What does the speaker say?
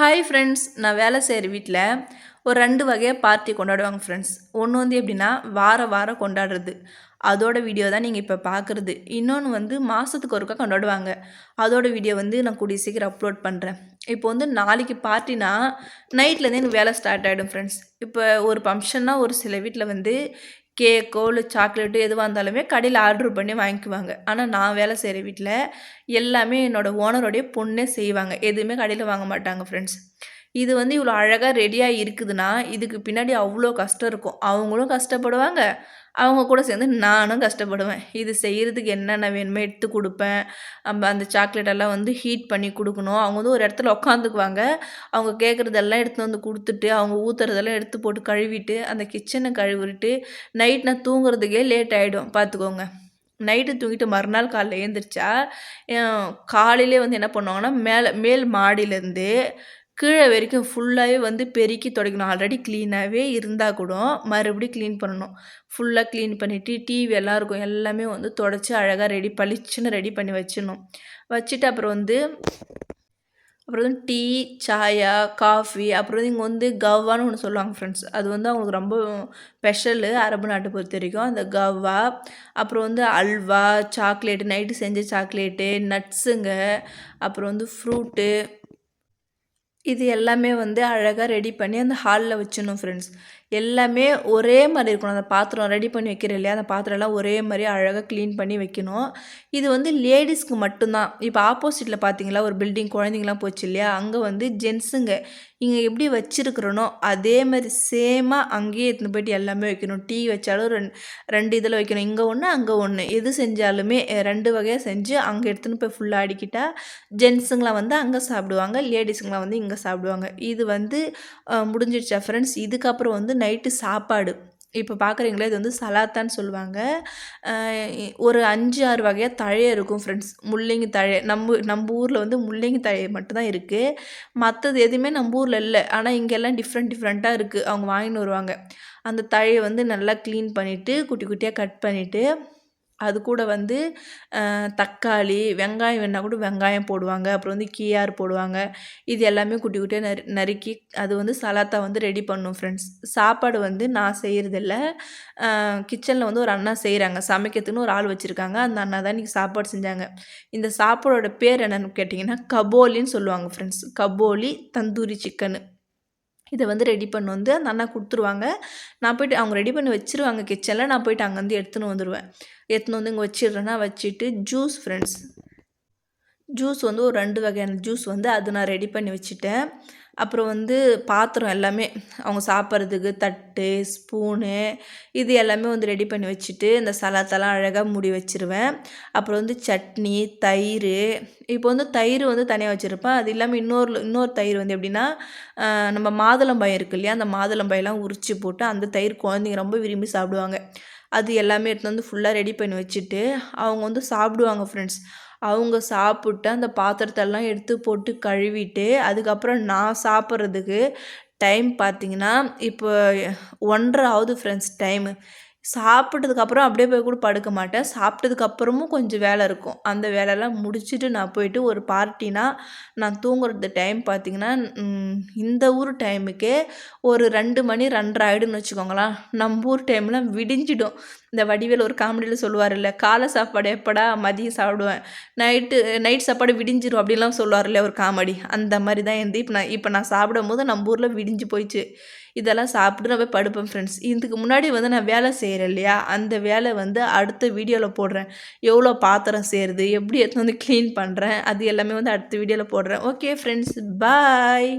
Hi friends நான் வேலை செய்கிற வீட்டில் ஒரு ரெண்டு வகையாக பார்ட்டி கொண்டாடுவாங்க ஃப்ரெண்ட்ஸ் ஒன்று வந்து எப்படின்னா வார வாரம் கொண்டாடுறது. அதோட வீடியோ தான் நீங்கள் இப்போ பார்க்குறது இன்னொன்று வந்து மாதத்துக்கு ஒருக்கா கொண்டாடுவாங்க. அதோட வீடியோ வந்து நான் கூடிய சீக்கிரம் அப்லோட் பண்ணுறேன் இப்போ வந்து நாளைக்கு பார்ட்டினா நைட்லேருந்து எனக்கு வேலை ஸ்டார்ட் ஆகிடும் ஃப்ரெண்ட்ஸ் இப்போ ஒரு ஃபங்க்ஷன்னா ஒரு சில வீட்டில் வந்து கேக்கோ இல்லை சாக்லேட்டோ எதுவாக இருந்தாலுமே கடையில் ஆர்டர் பண்ணி வாங்கிக்குவாங்க. ஆனால் நான் வேலை செய்கிற வீட்டில் எல்லாமே என்னோடய ஓனருடைய பொண்ணே செய்வாங்க. எதுவுமே கடையில் வாங்க மாட்டாங்க ஃப்ரெண்ட்ஸ் இது வந்து இவ்வளோ அழகாக ரெடியாக இருக்குதுன்னா இதுக்கு பின்னாடி அவ்வளோ கஷ்டம் இருக்கும். அவங்களும் கஷ்டப்படுவாங்க. அவங்க கூட சேர்ந்து நானும் கஷ்டப்படுவேன். இது செய்கிறதுக்கு என்னென்ன வேணுமோ எடுத்து கொடுப்பேன். நம்ம அந்த சாக்லேட்டெல்லாம் வந்து ஹீட் பண்ணி கொடுக்கணும். அவங்க வந்து ஒரு இடத்துல உட்காந்துக்குவாங்க அவங்க கேட்குறதெல்லாம் எடுத்து வந்து கொடுத்துட்டு அவங்க ஊற்றுறதெல்லாம் எடுத்து போட்டு கழுவிட்டு அந்த கிச்சனை கழுவிட்டு நைட் நான் தூங்குறதுக்கே லேட் ஆகிடும் பார்த்துக்கோங்க நைட்டு தூங்கிட்டு மறுநாள் காலையில் எழுந்திரிச்சா காலையிலே வந்து என்ன பண்ணுவாங்கன்னா மேலே மேல் மாடியிலேருந்து கீழே வரைக்கும் ஃபுல்லாகவே வந்து பெருக்கி துடைக்கணும். ஆல்ரெடி க்ளீனாகவே இருந்தால் கூட மறுபடியும் க்ளீன் பண்ணணும். ஃபுல்லாக க்ளீன் பண்ணிவிட்டு டிவி எல்லாம் இருக்கும். எல்லாமே வந்து தொடச்சி அழகாக ரெடி பளிச்சுன்னு ரெடி பண்ணி வச்சிடணும். வச்சுட்டு அப்புறம் வந்து அப்புறம் வந்து டீ சாயா காஃபி அப்புறம் வந்து இங்கே வந்து கவ்வான்னு ஒன்று சொல்லுவாங்க ஃப்ரெண்ட்ஸ் அது வந்து அவங்களுக்கு ரொம்ப ஸ்பெஷலு அரபு நாட்டை பொறுத்த வரைக்கும் அந்த கவ்வா அப்புறம் வந்து அல்வா சாக்லேட்டு நைட்டு செஞ்ச சாக்லேட்டு நட்ஸுங்க அப்புறம் வந்து ஃப்ரூட்டு இது எல்லாமே வந்து அழகாக ரெடி பண்ணி அந்த ஹாலில் வச்சிடணும் ஃப்ரெண்ட்ஸ் எல்லாமே ஒரே மாதிரி இருக்கணும். அந்த பாத்திரம் ரெடி பண்ணி வைக்கிற இல்லையா அந்த பாத்திரம்லாம் ஒரே மாதிரி அழகாக க்ளீன் பண்ணி வைக்கணும். இது வந்து லேடிஸ்க்கு மட்டும்தான். இப்போ ஆப்போசிட்டில் பார்த்தீங்களா ஒரு பில்டிங் குழந்தைங்களாம் போச்சு இல்லையா அங்கே வந்து ஜென்ஸுங்க இங்கே எப்படி வச்சுருக்குறனோ அதே மாதிரி சேமாக அங்கேயே எடுத்துன்னு போயிட்டு எல்லாமே வைக்கணும். டீ வச்சாலும் ரெண்டு ரெண்டு இதில் வைக்கணும். இங்கே ஒன்று அங்கே ஒன்று எது செஞ்சாலுமே ரெண்டு வகையாக செஞ்சு அங்கே எடுத்துன்னு போய் ஃபுல்லாக அடிக்கிட்டால் ஜென்ஸுங்களாம் வந்து அங்கே சாப்பிடுவாங்க லேடிஸுங்களாம் வந்து இங்கே சாப்பிடுவாங்க. இது வந்து முடிஞ்சிடுச்சா ஃப்ரெண்ட்ஸ் இதுக்கப்புறம் வந்து நைட்டு சாப்பாடு. இப்போ பார்க்குறீங்களே இது வந்து சலாத்தான்னு சொல்லுவாங்க. ஒரு அஞ்சு ஆறு வகையாக தழை இருக்கும் ஃப்ரெண்ட்ஸ் முள்ளங்கி தழை. நம்ம நம்ம ஊரில் வந்து முள்ளங்கி தழை மட்டும்தான் இருக்குது மற்றது எதுவுமே நம்ம ஊரில் இல்லை. ஆனால் இங்கெல்லாம் டிஃப்ரெண்ட் டிஃப்ரெண்ட்டாக இருக்குது அவங்க வாங்கின்னு வருவாங்க. அந்த தழையை வந்து நல்லா க்ளீன் பண்ணிவிட்டு குட்டி குட்டியாக கட் பண்ணிவிட்டு அது கூட வந்து தக்காளி வெங்காயம் வேணால் கூட வெங்காயம் போடுவாங்க. அப்புறம் வந்து கீயார் போடுவாங்க. இது எல்லாமே குட்டி குட்டியாக நறு நறுக்கி அது வந்து சலாத்தா வந்து ரெடி பண்ணும் ஃப்ரெண்ட்ஸ் சாப்பாடு வந்து நான் செய்கிறதில்ல கிச்சனில் வந்து ஒரு அண்ணா செய்கிறாங்க சமைக்கிறதுக்குன்னு ஒரு ஆள் வச்சுருக்காங்க. அந்த அண்ணா தான் இன்றைக்கி சாப்பாடு செஞ்சாங்க. இந்த சாப்பாடோட பேர் என்னென்னு கேட்டிங்கன்னா கபோலின்னு சொல்லுவாங்க ஃப்ரெண்ட்ஸ் கபோலி தந்தூரி சிக்கனு இதை வந்து ரெடி பண்ணி வந்து அந்த அண்ணா கொடுத்துருவாங்க. நான் போய்ட்டு அவங்க ரெடி பண்ணி வச்சுருவாங்க கிச்சனில் நான் போய்ட்டு அங்கேருந்து எடுத்துன்னு வந்துடுவேன் எடுத்துன்னு வந்து இங்கே வச்சிடுறேன்னா வச்சுட்டு ஜூஸ் ஃப்ரெண்ட்ஸ் ஜூஸ் வந்து ஒரு ரெண்டு வகையான ஜூஸ் வந்து அது நான் ரெடி பண்ணி வச்சுட்டேன். அப்புறம் வந்து பாத்திரம் எல்லாமே அவங்க சாப்பிட்றதுக்கு தட்டு ஸ்பூனு இது எல்லாமே வந்து ரெடி பண்ணி வச்சுட்டு இந்த சலாத்தெல்லாம் அழகாக மூடி வச்சுருவேன். அப்புறம் வந்து சட்னி தயிர். இப்போ வந்து தயிர் வந்து தனியாக வச்சுருப்பேன். அது இல்லாமல் இன்னொரு இன்னொரு தயிர் வந்து எப்படின்னா நம்ம மாதுளம்பயம் இருக்கு இல்லையா அந்த மாதுளம்பயெல்லாம் உரித்து போட்டு அந்த தயிர் குழந்தைங்க ரொம்ப விரும்பி சாப்பிடுவாங்க. அது எல்லாமே எடுத்து வந்து ஃபுல்லாக ரெடி பண்ணி வச்சுட்டு அவங்க வந்து சாப்பிடுவாங்க ஃப்ரெண்ட்ஸ் அவங்க சாப்பிட்டு அந்த பாத்திரத்தெல்லாம் எடுத்து போட்டு கழுவிட்டு அதுக்கப்புறம் நான் சாப்பிட்றதுக்கு டைம் பார்த்திங்கன்னா இப்போ ஒன்றரை ஆகுது ஃப்ரெண்ட்ஸ் டைமு சாப்பிட்டதுக்கப்புறம் அப்படியே போய் கூட படுக்க மாட்டேன். சாப்பிட்டதுக்கப்புறமும் கொஞ்சம் வேலை இருக்கும். அந்த வேலையெல்லாம் முடிச்சுட்டு நான் போயிட்டு ஒரு பார்ட்டினா நான் தூங்குறது டைம் பார்த்திங்கன்னா இந்த ஊர் டைமுக்கே ஒரு ரெண்டு மணி ரெண்டரை ஆகிடும்னு வச்சுக்கோங்களேன். நம்ம ஊர் டைம்லாம் விடிஞ்சிடும். இந்த வடிவேல் ஒரு காமெடியில் சொல்லுவார் இல்லை காலை சாப்பாடு எப்படா மதியம் சாப்பிடுவேன்? நைட்டு நைட் சாப்பாடு விடிஞ்சிரும் அப்படின்லாம் சொல்லுவார் ஒரு காமெடி. அந்த மாதிரி தான் இருந்து இப்போ நான் இப்போ நான் சாப்பிடும் போது நம்ம ஊரில் விடிஞ்சு போயிடுச்சு. இதெல்லாம் சாப்பிட்டு நான் போய் படுப்பேன் ஃப்ரெண்ட்ஸ் இதுக்கு முன்னாடி வந்து நான் வேலை செய்கிறேன் இல்லையா? அந்த வேலை வந்து அடுத்த வீடியோவில் போடுறேன். எவ்வளோ பாத்திரம் செய்கிறது எப்படி எடுத்து வந்து க்ளீன் பண்ணுறேன் அது எல்லாமே வந்து அடுத்த வீடியோவில் போடுறேன். Okay friends bye